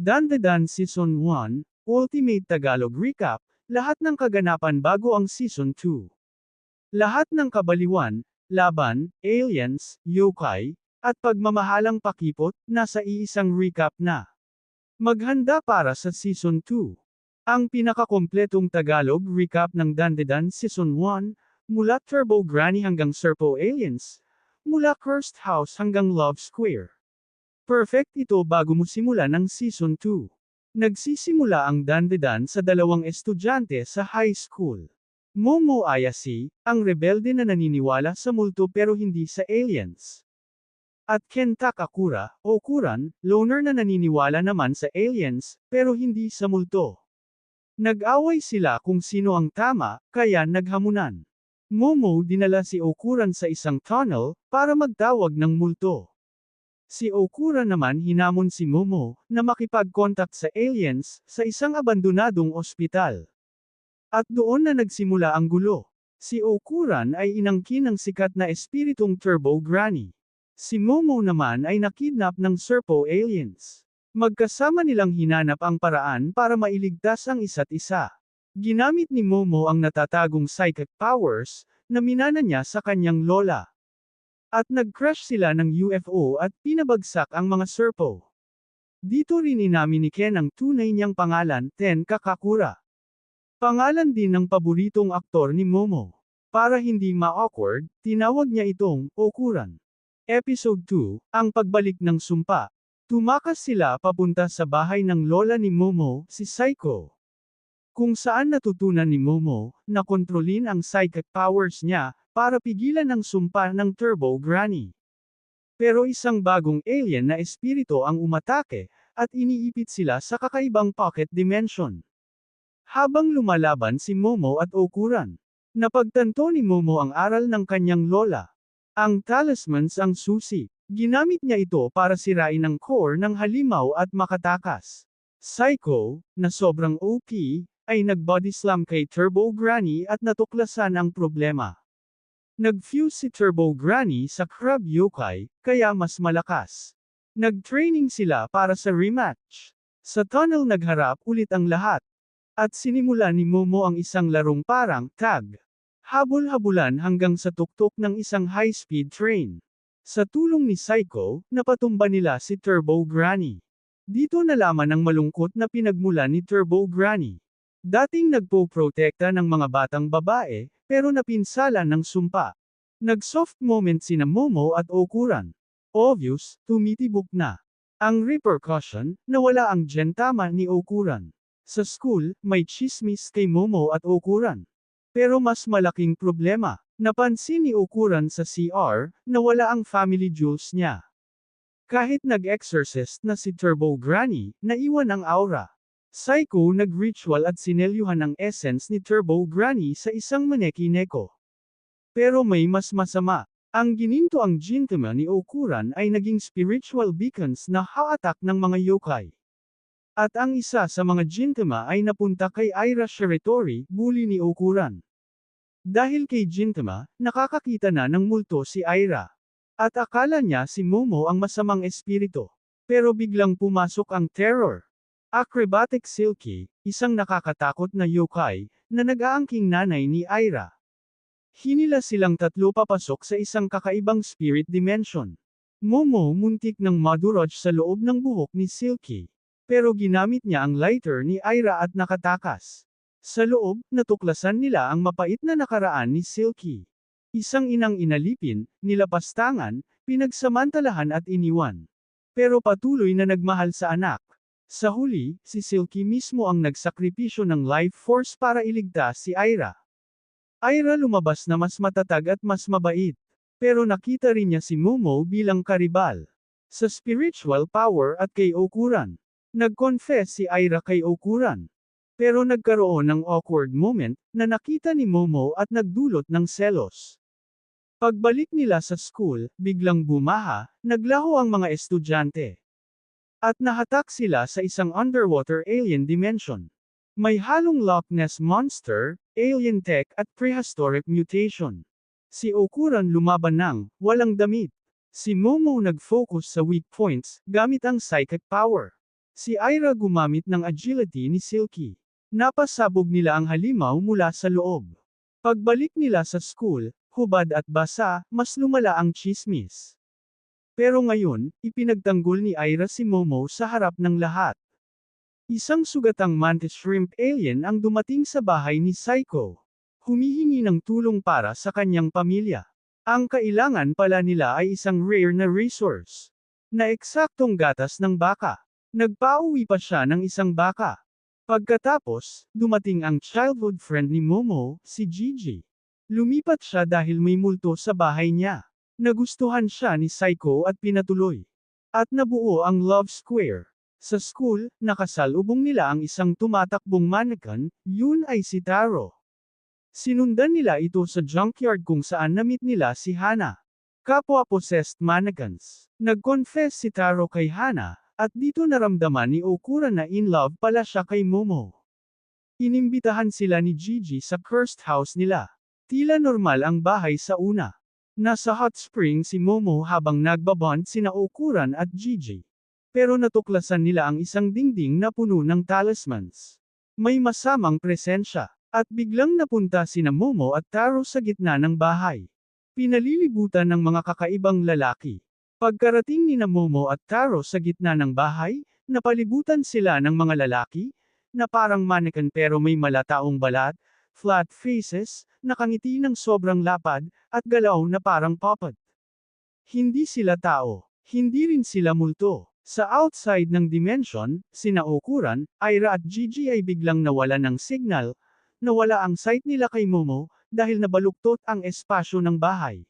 Dandadan Season 1, Ultimate Tagalog Recap, lahat ng kaganapan bago ang Season 2. Lahat ng kabaliwan, laban, aliens, yokai, at pagmamahalang pakipot, nasa iisang recap na. Maghanda para sa Season 2. Ang pinakakompletong Tagalog recap ng Dandadan Season 1, mula Turbo Granny hanggang Serpo Aliens, mula Cursed House hanggang Love Square. Perfect ito bago mo simulan ang Season 2. Nagsisimula ang Dandadan sa dalawang estudyante sa high school. Momo Ayasi, ang rebelde na naniniwala sa multo pero hindi sa aliens. At Kenta Kakura, o Kuran, loner na naniniwala naman sa aliens, pero hindi sa multo. Nag-away sila kung sino ang tama, kaya naghamunan. Momo dinala si Okuran sa isang tunnel, para magtawag ng multo. Si Okura naman hinamon si Momo, na makipag-contact sa aliens, sa isang abandonadong ospital. At doon na nagsimula ang gulo. Si Okuran ay inangkin ng sikat na espiritong Turbo Granny. Si Momo naman ay nakidnap ng Serpo aliens. Magkasama nilang hinanap ang paraan para mailigtas ang isa't isa. Ginamit ni Momo ang natatagong psychic powers, na minana niya sa kanyang lola. At nag-crash sila ng UFO at pinabagsak ang mga Serpo. Dito rin inamin ni Ken ang tunay niyang pangalan, Ten Kakakura. Pangalan din ng paboritong aktor ni Momo. Para hindi ma-awkward, tinawag niya itong, Okuran. Episode 2, Ang Pagbalik ng Sumpa. Tumakas sila papunta sa bahay ng lola ni Momo, si Psycho. Kung saan natutunan ni Momo, na kontrolin ang psychic powers niya, para pigilan ang sumpa ng Turbo Granny. Pero isang bagong alien na espiritu ang umatake, at iniipit sila sa kakaibang pocket dimension. Habang lumalaban si Momo at Okuran, napagtanto ni Momo ang aral ng kanyang lola. Ang talismans ang susi. Ginamit niya ito para sirain ang core ng halimaw at makatakas. Psycho, na sobrang OP, ay nag-body slam kay Turbo Granny at natuklasan ang problema. Nag-fuse si Turbo Granny sa Crab Yokai, kaya mas malakas. Nag-training sila para sa rematch. Sa tunnel nagharap ulit ang lahat. At sinimula ni Momo ang isang larong parang tag. Habol-habulan hanggang sa tuktok ng isang high-speed train. Sa tulong ni Psycho, napatumba nila si Turbo Granny. Dito nalaman ang malungkot na pinagmula ni Turbo Granny. Dating nagpo-protekta ng mga batang babae, pero napinsala ng sumpa. Nag-soft moment sina Momo at Okuran. Obvious, tumitibok na. Ang repercussion, nawala ang gentama ni Okuran. Sa school, may chismis kay Momo at Okuran. Pero mas malaking problema, napansin ni Okuran sa CR, na wala ang family jewels niya. Kahit nag-exorcist na si Turbo Granny, naiwan ang aura. Psycho nag-ritual at sinelyuhan ang essence ni Turbo Granny sa isang maneki neko. Pero may mas masama. Ang gininto ang jintama ni Okuran ay naging spiritual beacons na haatak ng mga yokai. At ang isa sa mga Gintama ay napunta kay Ira Shiratori, bully ni Okuran. Dahil kay Gintama, nakakakita na ng multo si Ira. At akala niya si Momo ang masamang espiritu. Pero biglang pumasok ang terror. Acrobatic Silky, isang nakakatakot na yokai, na nag-aangking nanay ni Ira. Hinila silang tatlo papasok sa isang kakaibang spirit dimension. Momo muntik ng madurog sa loob ng buhok ni Silky. Pero ginamit niya ang lighter ni Ira at nakatakas. Sa loob, natuklasan nila ang mapait na nakaraan ni Silky. Isang inang inalipin, nilapastangan, pinagsamantalahan at iniwan. Pero patuloy na nagmahal sa anak. Sa huli, si Silky mismo ang nagsakripisyo ng life force para iligtas si Ira. Ira lumabas na mas matatag at mas mabait. Pero nakita rin niya si Momo bilang karibal. Sa spiritual power at kay Okuran. Nag-confess si Ira kay Okuran. Pero nagkaroon ng awkward moment, na nakita ni Momo at nagdulot ng selos. Pagbalik nila sa school, biglang bumaha, naglaho ang mga estudyante. At nahatak sila sa isang underwater alien dimension. May halong Loch Ness Monster, alien tech at prehistoric mutation. Si Okuran lumaban ng, walang damit. Si Momo nag-focus sa weak points, gamit ang psychic power. Si Ira gumamit ng agility ni Silky. Napasabog nila ang halimaw mula sa loob. Pagbalik nila sa school, hubad at basa, mas lumala ang chismis. Pero ngayon, ipinagtanggol ni Ira si Momo sa harap ng lahat. Isang sugatang mantis shrimp alien ang dumating sa bahay ni Psycho. Humihingi ng tulong para sa kanyang pamilya. Ang kailangan pala nila ay isang rare na resource. Na eksaktong gatas ng baka. Nagpauwi pa siya ng isang baka. Pagkatapos, dumating ang childhood friend ni Momo, si Gigi. Lumipat siya dahil may multo sa bahay niya. Nagustuhan siya ni Psycho at pinatuloy. At nabuo ang Love Square. Sa school, nakasalubong nila ang isang tumatakbong mannequin, yun ay si Taro. Sinundan nila ito sa junkyard kung saan namit nila si Hana. Kapwa-possessed mannequins. Nag-confess si Taro kay Hana, at dito naramdaman ni Okura na in love pala siya kay Momo. Inimbitahan sila ni Gigi sa cursed house nila. Tila normal ang bahay sa una. Nasa hot spring si Momo habang nagbabond sina Okuran at Gigi. Pero natuklasan nila ang isang dingding na puno ng talismans. May masamang presensya. At biglang napunta sina Momo at Taro sa gitna ng bahay. Pinalilibutan ng mga kakaibang lalaki. Pagkarating ni Momo at Taro sa gitna ng bahay, napalibutan sila ng mga lalaki, na parang mannequin pero may malataong balat, flat faces, nakangiti ng sobrang lapad, at galaw na parang puppet. Hindi sila tao, hindi rin sila multo. Sa outside ng dimension, sina Okuran, Ira at Gigi ay biglang nawala ng signal, nawala ang sight nila kay Momo, dahil nabaluktot ang espasyo ng bahay.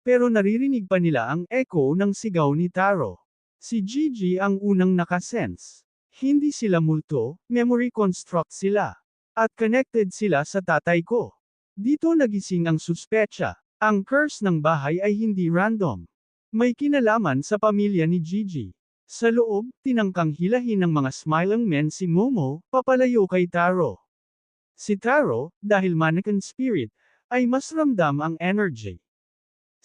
Pero naririnig pa nila ang echo ng sigaw ni Taro. Si Gigi ang unang nakasense. Hindi sila multo, memory construct sila. At connected sila sa tatay ko. Dito nagising ang suspecha. Ang curse ng bahay ay hindi random. May kinalaman sa pamilya ni Gigi. Sa loob, tinangkang hilahin ng mga smiling men si Momo, papalayo kay Taro. Si Taro, dahil mannequin spirit, ay mas ramdam ang energy.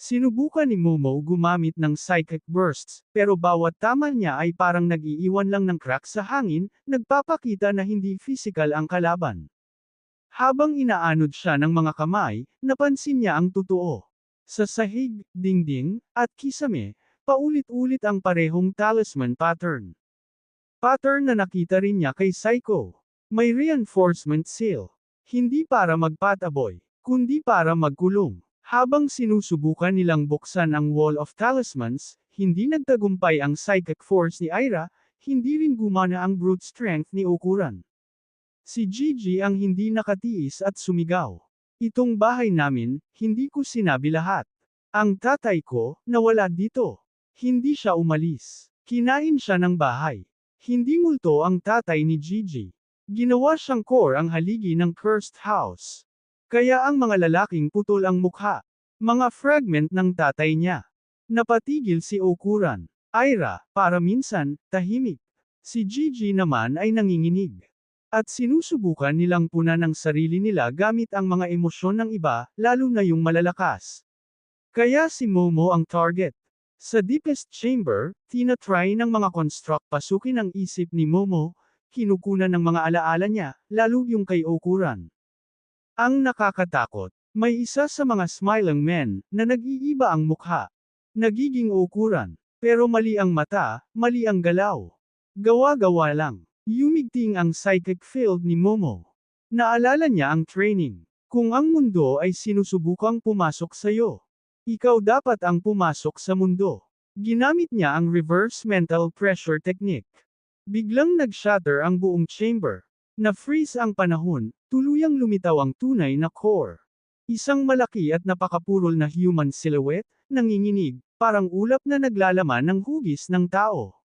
Sinubukan ni Momo gumamit ng psychic bursts, pero bawat tama niya ay parang nag-iiwan lang ng crack sa hangin, nagpapakita na hindi physical ang kalaban. Habang inaanod siya ng mga kamay, napansin niya ang totoo. Sa sahig, dingding, at kisame, paulit-ulit ang parehong talisman pattern. Pattern na nakita rin niya kay Psycho. May reinforcement seal. Hindi para magpataboy, kundi para magkulong. Habang sinusubukan nilang buksan ang Wall of Talismans, hindi nagtagumpay ang psychic force ni Ira, hindi rin gumana ang brute strength ni Okuran. Si Gigi ang hindi nakatiis at sumigaw. Itong bahay namin, hindi ko sinabi lahat. Ang tatay ko, nawala dito. Hindi siya umalis. Kinain siya ng bahay. Hindi multo ang tatay ni Gigi. Ginawa siyang core ang haligi ng cursed house. Kaya ang mga lalaking putol ang mukha. Mga fragment ng tatay niya. Napatigil si Okuran. Ira, para minsan, tahimik. Si Gigi naman ay nanginginig. At sinusubukan nilang puna ng sarili nila gamit ang mga emosyon ng iba, lalo na yung malalakas. Kaya si Momo ang target. Sa deepest chamber, tinatry ng mga construct pasukin ang isip ni Momo, kinukunan ng mga alaala niya, lalo yung kay Okuran. Ang nakakatakot, may isa sa mga smiling men, na nag-iiba ang mukha. Nagiging ukuran. Pero mali ang mata, mali ang galaw. Gawa-gawa lang. Yumigting ang psychic field ni Momo. Naalala niya ang training. Kung ang mundo ay sinusubukang pumasok sa'yo, ikaw dapat ang pumasok sa mundo. Ginamit niya ang reverse mental pressure technique. Biglang nag-shatter ang buong chamber. Na-freeze ang panahon, tuluyang lumitaw ang tunay na core. Isang malaki at napakapurol na human silhouette, nanginginig, parang ulap na naglalaman ng hugis ng tao.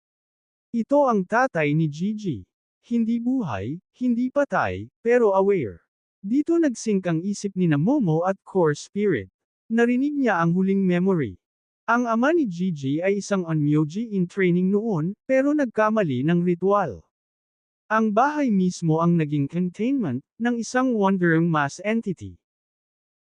Ito ang tatay ni Gigi. Hindi buhay, hindi patay, pero aware. Dito nagsink ang isip ni na Momo at core spirit. Narinig niya ang huling memory. Ang ama ni Gigi ay isang onmyoji in training noon, pero nagkamali ng ritual. Ang bahay mismo ang naging containment ng isang wandering mass entity.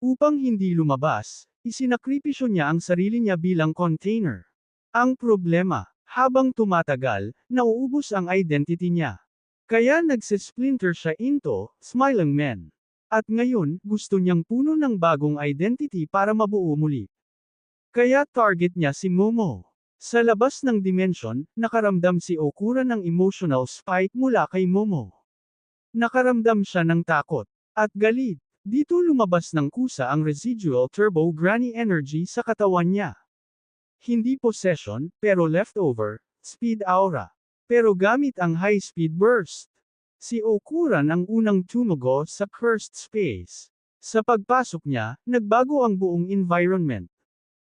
Upang hindi lumabas, isinakripisyo niya ang sarili niya bilang container. Ang problema, Habang tumatagal, nauubos ang identity niya. Kaya nagsesplinter siya into, Smiling Men. At ngayon, gusto niyang puno ng bagong identity para mabuo muli. Kaya target niya si Momo. Sa labas ng dimension, nakaramdam si Okura ng emotional spike mula kay Momo. Nakaramdam siya ng takot at galit. Dito lumabas ng kusa ang residual turbo granny energy sa katawan niya. Hindi possession, pero leftover, speed aura. Pero gamit ang high-speed burst. Si Okuran ang unang tumugo sa cursed space. Sa pagpasok niya, nagbago ang buong environment.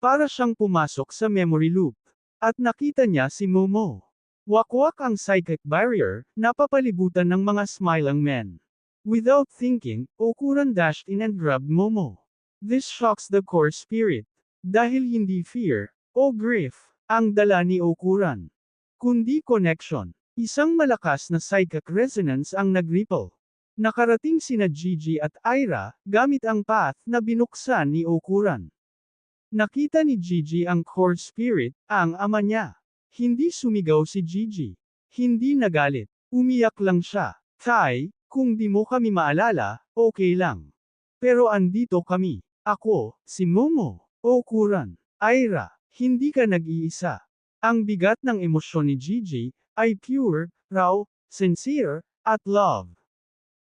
Para siyang pumasok sa memory loop. At nakita niya si Momo. Wakwak ang psychic barrier, napapalibutan ng mga smiling men. Without thinking, Okuran dashed in and grabbed Momo. This shocks the core spirit. Dahil hindi fear, o grief, ang dala ni Okuran. Kundi connection. Isang malakas na psychic resonance ang nag-ripple. Nakarating sina Gigi at Ira, gamit ang path na binuksan ni Okuran. Nakita ni Gigi ang core spirit, ang ama niya. Hindi sumigaw si Gigi. Hindi nagalit. Umiyak lang siya. Tay, kung di mo kami maalala, okay lang. Pero andito kami. Ako, si Momo, Okuran, Ira, hindi ka nag-iisa. Ang bigat ng emosyon ni Gigi, ay pure, raw, sincere, at love.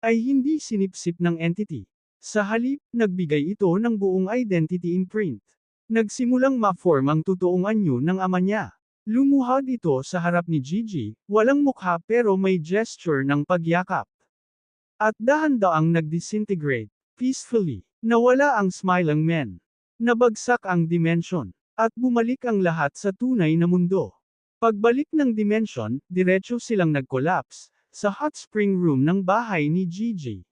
Ay hindi sinipsip ng entity. Sa halip, nagbigay ito ng buong identity imprint. Nagsimulang ma-form ang totoong anyo ng ama niya. Lumuhad ito sa harap ni Gigi, walang mukha pero may gesture ng pagyakap. At dahan-daang nag-disintegrate, peacefully, nawala ang smiling men. Nabagsak ang dimension, at bumalik ang lahat sa tunay na mundo. Pagbalik ng dimension, diretso silang nag-collapse, sa hot spring room ng bahay ni Gigi.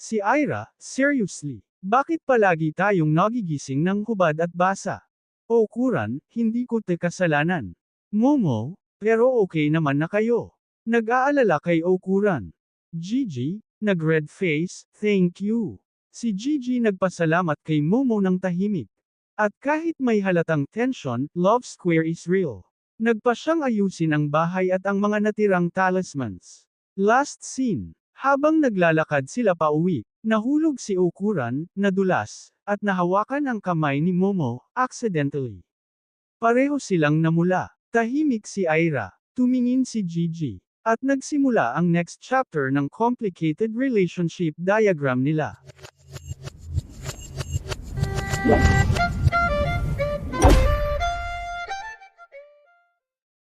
Si Ira, seriously, bakit palagi tayong nagigising ng hubad at basa? O Kuran, hindi ko te kasalanan. Momo, pero okay naman na kayo. Nag-aalala kay Okuran. Gigi, nag-red face, thank you. Si Gigi nagpasalamat kay Momo ng tahimik. At kahit may halatang tension, love square is real. Nagpa siyang ayusin ang bahay at ang mga natirang talismans. Last scene. Habang naglalakad sila pa uwi, nahulog si Okuran, nadulas, at nahawakan ang kamay ni Momo, accidentally. Pareho silang namula. Tahimik si Ira. Tumingin si Gigi. At nagsimula ang next chapter ng complicated relationship diagram nila.